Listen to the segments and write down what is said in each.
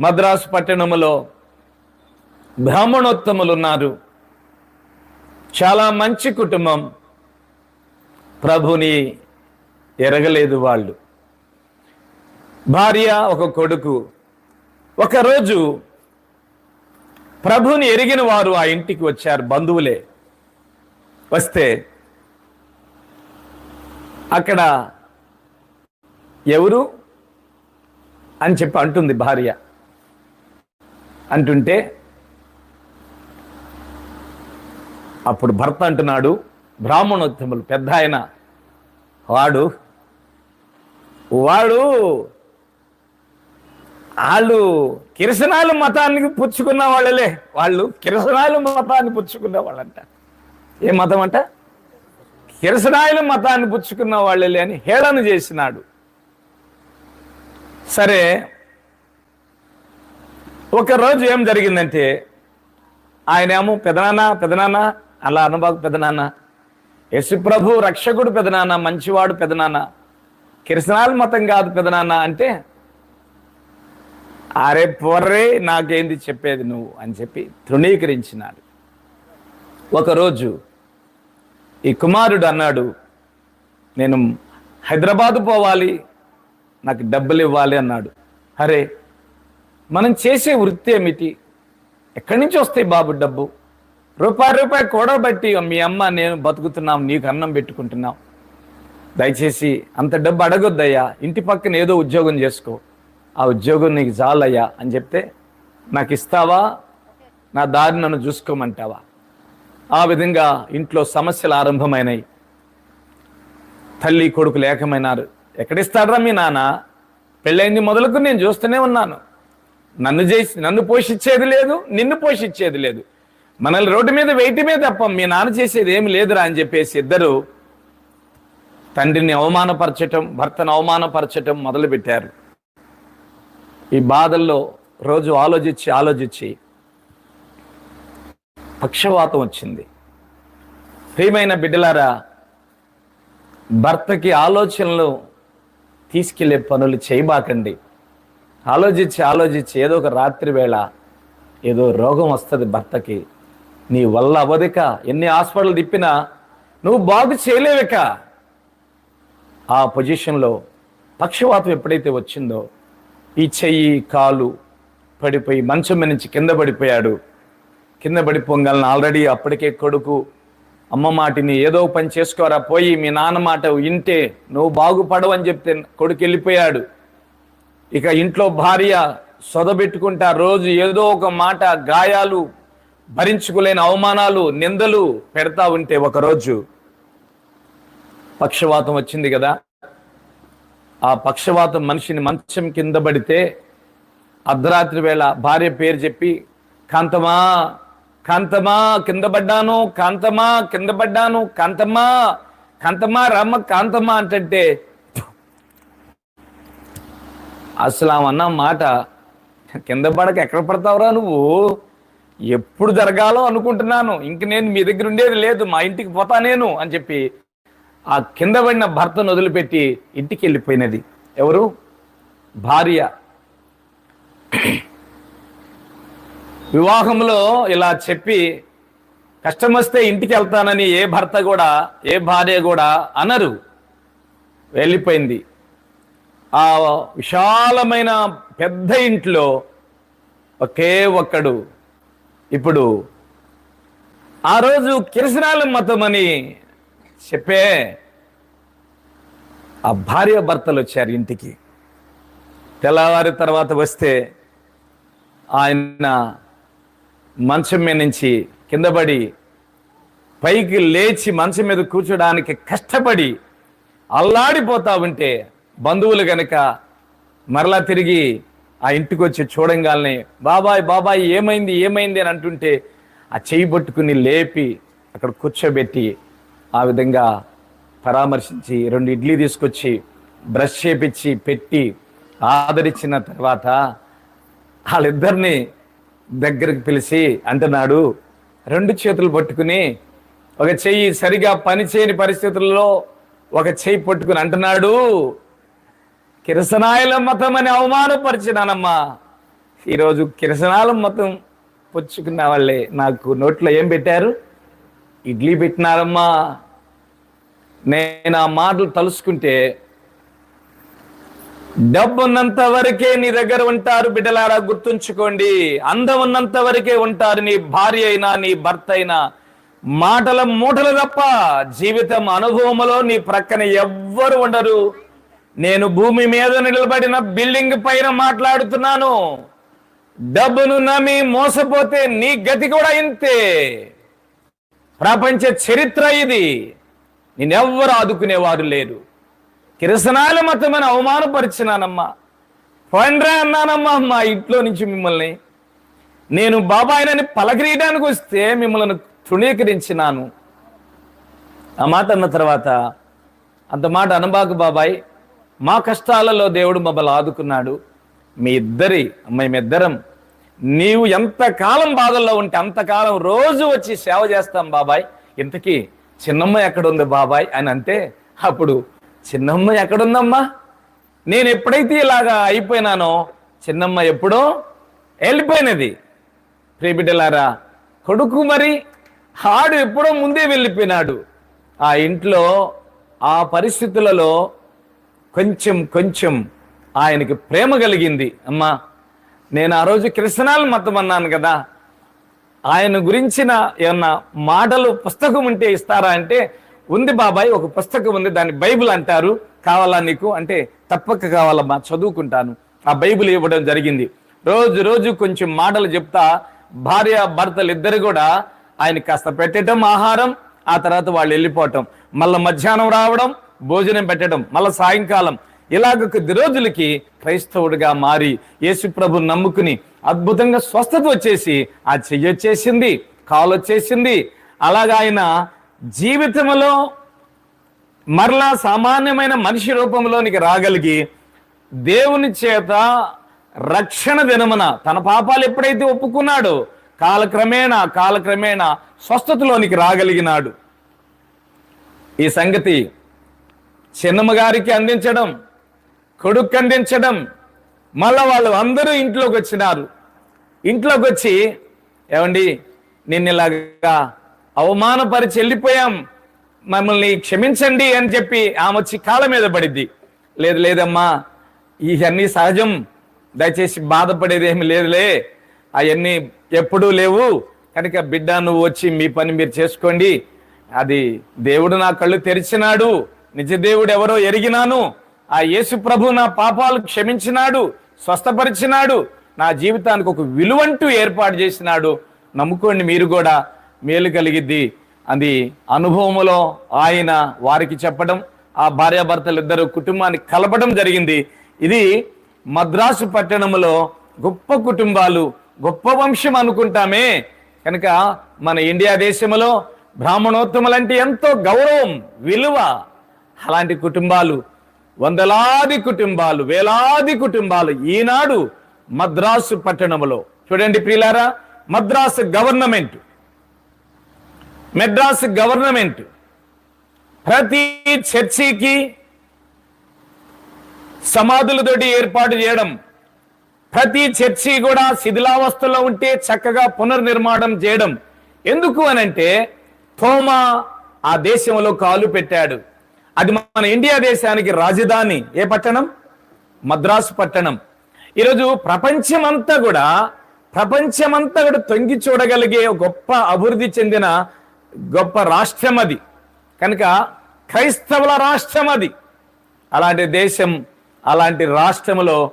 మద్రాసు పట్టణములో బ్రాహ్మణోత్తములు ఉన్నారు చాలా మంచి కుటుంబం. ప్రభుని ఎరగలేదు వాళ్ళు. భార్య ఒక కొడుకు. ఒకరోజు ప్రభుని ఎరిగిన వారు ఆ ఇంటికి వచ్చారు బంధువులే. వస్తే అక్కడ ఎవరు? అని చెప్పి అంటుంది భార్య. అంటుంటే అప్పుడు భర్త అంటున్నాడు బ్రాహ్మణోత్తములు పెద్ద ఆయన వాడు వాడు వాళ్ళు కిరసనాలు మతానికి పుచ్చుకున్న వాళ్ళలే వాళ్ళు కిరసనాలు మతాన్ని పుచ్చుకున్న వాళ్ళంట. ఏ మతం అంట? కిరసనాయలు మతాన్ని పుచ్చుకున్న వాళ్ళలే అని హేళన చేసినాడు. సరే ఒకరోజు ఏం జరిగిందంటే ఆయనేమో పెదనాన్న పెదనాన్న అలా అనుబాబు పెదనాన్న యశుప్రభు రక్షకుడు పెదనాన్న మంచివాడు పెదనాన్న కిరసనాల మతం కాదు పెదనాన్న అంటే అరే పొర్రే నాకేంది చెప్పేది నువ్వు అని చెప్పి తృణీకరించినాడు. ఒకరోజు ఈ కుమారుడు అన్నాడు నేను హైదరాబాద్ పోవాలి నాకు డబ్బులు ఇవ్వాలి అన్నాడు. అరే మనం చేసే వృత్తి ఏమిటి? ఎక్కడి నుంచి వస్తాయి బాబు డబ్బు? రూపాయి రూపాయి కూడబట్టి మీ అమ్మ నేను బతుకుతున్నాం నీకు అన్నం పెట్టుకుంటున్నాం. దయచేసి అంత డబ్బు అడగొద్దయ్యా ఇంటి పక్కన ఏదో ఉద్యోగం చేసుకో. ఆ ఉద్యోగం నీకు చాలయ్యా అని చెప్తే నాకు ఇస్తావా? నా దారి నన్ను చూసుకోమంటావా? ఆ విధంగా ఇంట్లో సమస్యలు ఆరంభమైనాయి. తల్లి కొడుకు లేకమైనారు. ఎక్కడిస్తాడరా మీ నాన్న? పెళ్ళైంది మొదలుకు నేను చూస్తూనే ఉన్నాను. నన్ను చేసి నన్ను పోషించేది లేదు నిన్ను పోషించేది లేదు. మనల్ని రోడ్డు మీద వెయిటమే తప్ప మీ నాన్న చేసేది ఏమి లేదురా అని చెప్పేసి ఇద్దరు తండ్రిని అవమానపరచటం భర్తను అవమానపరచటం మొదలుపెట్టారు. ఈ బాధల్లో రోజు ఆలోచించి ఆలోచించి పక్షవాతం వచ్చింది. ప్రియమైన బిడ్డలారా భర్తకి ఆలోచనలు తీసుకెళ్ళే పనులు చేయబాకండి. ఆలోచించి ఆలోచించి ఏదో ఒక రాత్రి వేళ ఏదో రోగం వస్తుంది భర్తకి. నీ వల్ల అవదిక ఎన్ని హాస్పిటల్ తిప్పినా నువ్వు బాగు చేయలేవిక. ఆ పొజిషన్లో పక్షవాతం ఎప్పుడైతే వచ్చిందో ఈ చెయ్యి కాలు పడిపోయి మంచం మీద నుంచి కింద పడిపోయాడు. కింద పడిపోగలను ఆల్రెడీ అప్పటికే కొడుకు అమ్మ మాటిని ఏదో పని చేసుకోరా పోయి మీ నాన్న మాట వింటే నువ్వు బాగుపడవని చెప్తే కొడుకు వెళ్ళిపోయాడు. ఇక ఇంట్లో భార్య సొదబెట్టుకుంటా రోజు ఏదో ఒక మాట గాయాలు భరించుకోలేని అవమానాలు నిందలు పెడతా ఉంటే ఒకరోజు పక్షవాతం వచ్చింది కదా. ఆ పక్షవాతం మనిషిని మంచం కింద పడితే అర్ధరాత్రి వేళ భార్య పేరు చెప్పి కాంతమా కాంతమా కింద పడ్డాను కాంతమా కింద పడ్డాను కాంతమ్మా కాంతమ్మా రమ్మ కాంతమ్మ అంటే అసలు అన్న మాట కింద పడక ఎక్కడ పడతావురా నువ్వు? ఎప్పుడు జరగాలో అనుకుంటున్నాను. ఇంక నేను మీ దగ్గర ఉండేది లేదు. మా ఇంటికి పోతా నేను అని చెప్పి ఆ కింద పడిన భర్తను వదిలిపెట్టి ఇంటికి వెళ్ళిపోయినది. ఎవరు? భార్య. వివాహంలో ఇలా చెప్పి కష్టం వస్తే ఇంటికి వెళ్తానని ఏ భర్త కూడా ఏ భార్య కూడా అనరు. వెళ్ళిపోయింది. ఆ విశాలమైన పెద్ద ఇంట్లో ఒకే ఒక్కడు. ఇప్పుడు ఆ రోజు కిరసనాల మతం అని చెప్పే ఆ భార్య భర్తలు వచ్చారు ఇంటికి. తెల్లవారి తర్వాత వస్తే ఆయన మంచం మీద నుంచి కిందపడి పైకి లేచి మంచం మీద కూర్చోడానికి కష్టపడి అల్లాడిపోతా ఉంటే బంధువులు గనక మరలా తిరిగి ఆ ఇంటికి వచ్చి చూడంగానే బాబాయ్ బాబాయ్ ఏమైంది ఏమైంది? అని అంటుంటే ఆ చెయ్యి పట్టుకుని లేపి అక్కడ కూర్చోబెట్టి ఆ విధంగా పరామర్శించి రెండు ఇడ్లీ తీసుకొచ్చి బ్రష్ చేపించి పెట్టి ఆదరించిన తర్వాత వాళ్ళిద్దరిని దగ్గరికి పిలిచి అంటున్నాడు. రెండు చేతులు పట్టుకుని ఒక చెయ్యి సరిగా పనిచేయని పరిస్థితుల్లో ఒక చెయ్యి పట్టుకుని అంటున్నాడు. కిరసనాయల మతం అని అవమానపరిచినానమ్మా. ఈరోజు కిరసనాలు మతం పుచ్చుకున్న వాళ్ళే నాకు నోట్లో ఏం పెట్టారు? ఇడ్లీ పెట్టినారమ్మా. నేను ఆ మాటలు తలుసుకుంటే డబ్బు ఉన్నంత వరకే నీ దగ్గర ఉంటారు బిడ్డలారా గుర్తుంచుకోండి. అందం ఉన్నంత వరకే ఉంటారు నీ భార్య అయినా నీ భర్త అయినా. మాటల మూటలు తప్ప జీవితం అనుభవములో నీ ప్రక్కన ఎవ్వరు ఉండరు. నేను భూమి మీద నిలబడిన బిల్డింగ్ పైన మాట్లాడుతున్నాను. డబ్బును నమ్మి మోసపోతే నీ గతి కూడా ఇంతే. ప్రపంచ చరిత్ర ఇది. నేనెవ్వరు ఆదుకునేవారు లేరు కిరసనాల మతమని అవమానపరిచినానమ్మా. పోండ్రా అన్నానమ్మా మా ఇంట్లో నుంచి మిమ్మల్ని. నేను బాబాయినని పలకరీయడానికి వస్తే మిమ్మల్ని తృణీకరించినాను. ఆ మాట అన్న తర్వాత అంత మాట అనబాకు బాబాయ్. మా కష్టాలలో దేవుడు మమ్మల్ని ఆదుకున్నాడు. మీ ఇద్దరి మేమిద్దరం నీవు ఎంతకాలం బాధల్లో ఉంటే అంతకాలం రోజు వచ్చి సేవ చేస్తాం బాబాయ్. ఇంతకీ చిన్నమ్మ ఎక్కడుంది బాబాయ్ అని అంటే అప్పుడు చిన్నమ్మ ఎక్కడుందమ్మా? నేను ఎప్పుడైతే ఇలాగా అయిపోయినానో చిన్నమ్మ ఎప్పుడో వెళ్ళిపోయినది. ప్రియబిడ్డలారా కొడుకు మరి ఆడు ఎప్పుడో ముందే వెళ్ళిపోయినాడు. ఆ ఇంట్లో ఆ పరిస్థితులలో కొంచెం కొంచెం ఆయనకి ప్రేమ కలిగింది. అమ్మా నేను ఆ రోజు కృష్ణాల మతం అన్నాను కదా ఆయన గురించిన ఏమన్నా మాటలు పుస్తకం ఉంటే ఇస్తారా అంటే ఉంది బాబాయ్ ఒక పుస్తకం ఉంది దాన్ని బైబిల్ అంటారు కావాలా నీకు? అంటే తప్పక కావాలమ్మా చదువుకుంటాను. ఆ బైబిల్ ఇవ్వడం జరిగింది. రోజు రోజు కొంచెం మాటలు చెప్తా భార్య భర్తలు ఇద్దరు కూడా ఆయన కాస్త పెట్టడం ఆహారం ఆ తర్వాత వాళ్ళు వెళ్ళిపోవటం. మళ్ళీ మధ్యాహ్నం రావడం భోజనం పెట్టడం మళ్ళీ సాయంకాలం ఇలాగ కొద్ది రోజులకి క్రైస్తవుడిగా మారి యేసుప్రభు నమ్ముకుని అద్భుతంగా స్వస్థత వచ్చేసి ఆ చెయ్యి వచ్చేసింది కాలు వచ్చేసింది. అలాగా ఆయన జీవితంలో మరలా సామాన్యమైన మనిషి రూపంలోనికి రాగలిగి దేవుని చేత రక్షణ దినమున తన పాపాలు ఎప్పుడైతే ఒప్పుకున్నాడో కాలక్రమేణా కాలక్రమేణా స్వస్థతలోనికి రాగలిగినాడు. ఈ సంగతి చిన్నమ్మ గారికి అందించడం కొడుకు అందించడం మళ్ళా వాళ్ళు అందరూ ఇంట్లోకి వచ్చినారు. ఇంట్లోకి వచ్చి ఏమండి నిన్న ఇలాగా అవమానపరిచి వెళ్ళిపోయాం మమ్మల్ని క్షమించండి అని చెప్పి ఆమె వచ్చి కాళ్ళ మీద పడిద్ది లేదు లేదమ్మా ఇవన్నీ సహజం. దయచేసి బాధపడేది ఏమి లేదులే. అవన్నీ ఎప్పుడూ లేవు. కనుక బిడ్డ నువ్వు వచ్చి మీ పని మీరు చేసుకోండి. అది దేవుడు నా కళ్ళు తెరిచినాడు. నిజ దేవుడు ఎవరో ఎరిగినాను. ఆ యేసు ప్రభు నా పాపాలు క్షమించినాడు స్వస్థపరిచినాడు నా జీవితానికి ఒక విలువంటూ ఏర్పాటు చేసినాడు. నమ్ముకోండి మీరు కూడా మేలు కలిగిద్ది అది. అనుభవములో ఆయన వారికి చెప్పడం ఆ భార్యాభర్తలు ఇద్దరు కుటుంబాన్ని కలపడం జరిగింది. ఇది మద్రాసు పట్టణంలో గొప్ప కుటుంబాలు గొప్ప వంశం అనుకుంటామే. కనుక మన ఇండియా దేశంలో బ్రాహ్మణోత్తములంటే ఎంతో గౌరవం విలువ అలాంటి కుటుంబాలు వందలాది కుటుంబాలు వేలాది కుటుంబాలు ఈనాడు మద్రాసు పట్టణంలో చూడండి ప్రియులారా మద్రాసు గవర్నమెంట్ మెడ్రాస్ గవర్నమెంట్ ప్రతి చర్చికి సమాధులతోటి ఏర్పాటు చేయడం ప్రతి చర్చి కూడా శిథిలావస్థలో ఉంటే చక్కగా పునర్నిర్మాణం చేయడం. ఎందుకు అనంటే థోమా ఆ దేశంలో కాలు పెట్టాడు. అది మన ఇండియా దేశానికి రాజధాని. ఏ పట్టణం? మద్రాసు పట్టణం. ఈరోజు ప్రపంచమంతా కూడా ప్రపంచమంతా కూడా తొంగి చూడగలిగే గొప్ప అభివృద్ధి చెందిన గొప్ప రాష్ట్రం అది. కనుక క్రైస్తవుల రాష్ట్రం అది. అలాంటి దేశం అలాంటి రాష్ట్రంలో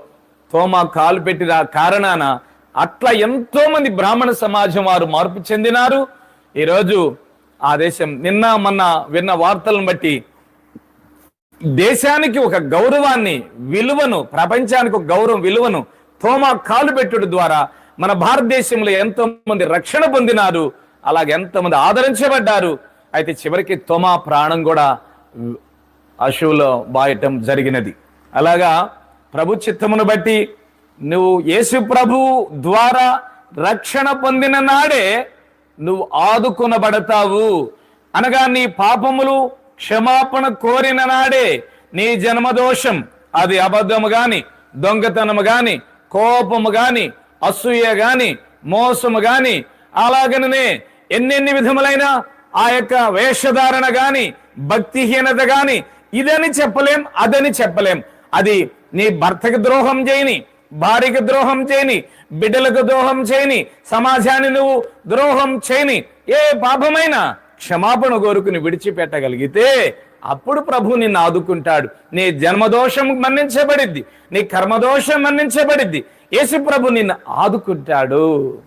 తోమా కాలు పెట్టిన కారణాన అట్లా ఎంతో మంది బ్రాహ్మణ సమాజం వారు మార్పు చెందినారు. ఈరోజు ఆ దేశం నిన్న మొన్న విన్న వార్తలను బట్టి దేశానికి ఒక గౌరవాన్ని విలువను ప్రపంచానికి ఒక గౌరవం విలువను తోమా కాలు పెట్టుడు ద్వారా మన భారతదేశంలో ఎంతో మంది రక్షణ పొందినారు అలాగే ఎంతమంది ఆదరించబడ్డారు. అయితే చివరికి తోమా ప్రాణం కూడా అశువులో బాయటం జరిగినది. అలాగా ప్రభు చిత్తమును బట్టి నువ్వు యేసు ప్రభు ద్వారా రక్షణ పొందిన నాడే నువ్వు ఆదుకొనబడతావు. అనగా నీ పాపములు క్షమాపణ కోరిన నాడే నీ జన్మదోషం. అది అబద్ధము గాని దొంగతనము గాని కోపము గాని అసూయ గాని మోసము గాని అలాగనే ఎన్నెన్ని విధములైన ఆ యొక్క వేషధారణ గాని భక్తిహీనత గాని ఇదని చెప్పలేం అదని చెప్పలేం. అది నీ భర్తకి ద్రోహం చేయని భార్యకి ద్రోహం చేయని బిడ్డలకు ద్రోహం చేయని సమాజాన్ని నువ్వు ద్రోహం చేయని ఏ పాపమైనా క్షమాపణ కోరుకుని విడిచిపెట్టగలిగితే అప్పుడు ప్రభు నిన్ను ఆదుకుంటాడు. నీ జన్మదోషం మన్నించబడిద్ది. నీ కర్మదోషం మన్నించబడిద్ది. యేసు ప్రభు నిన్ను ఆదుకుంటాడు.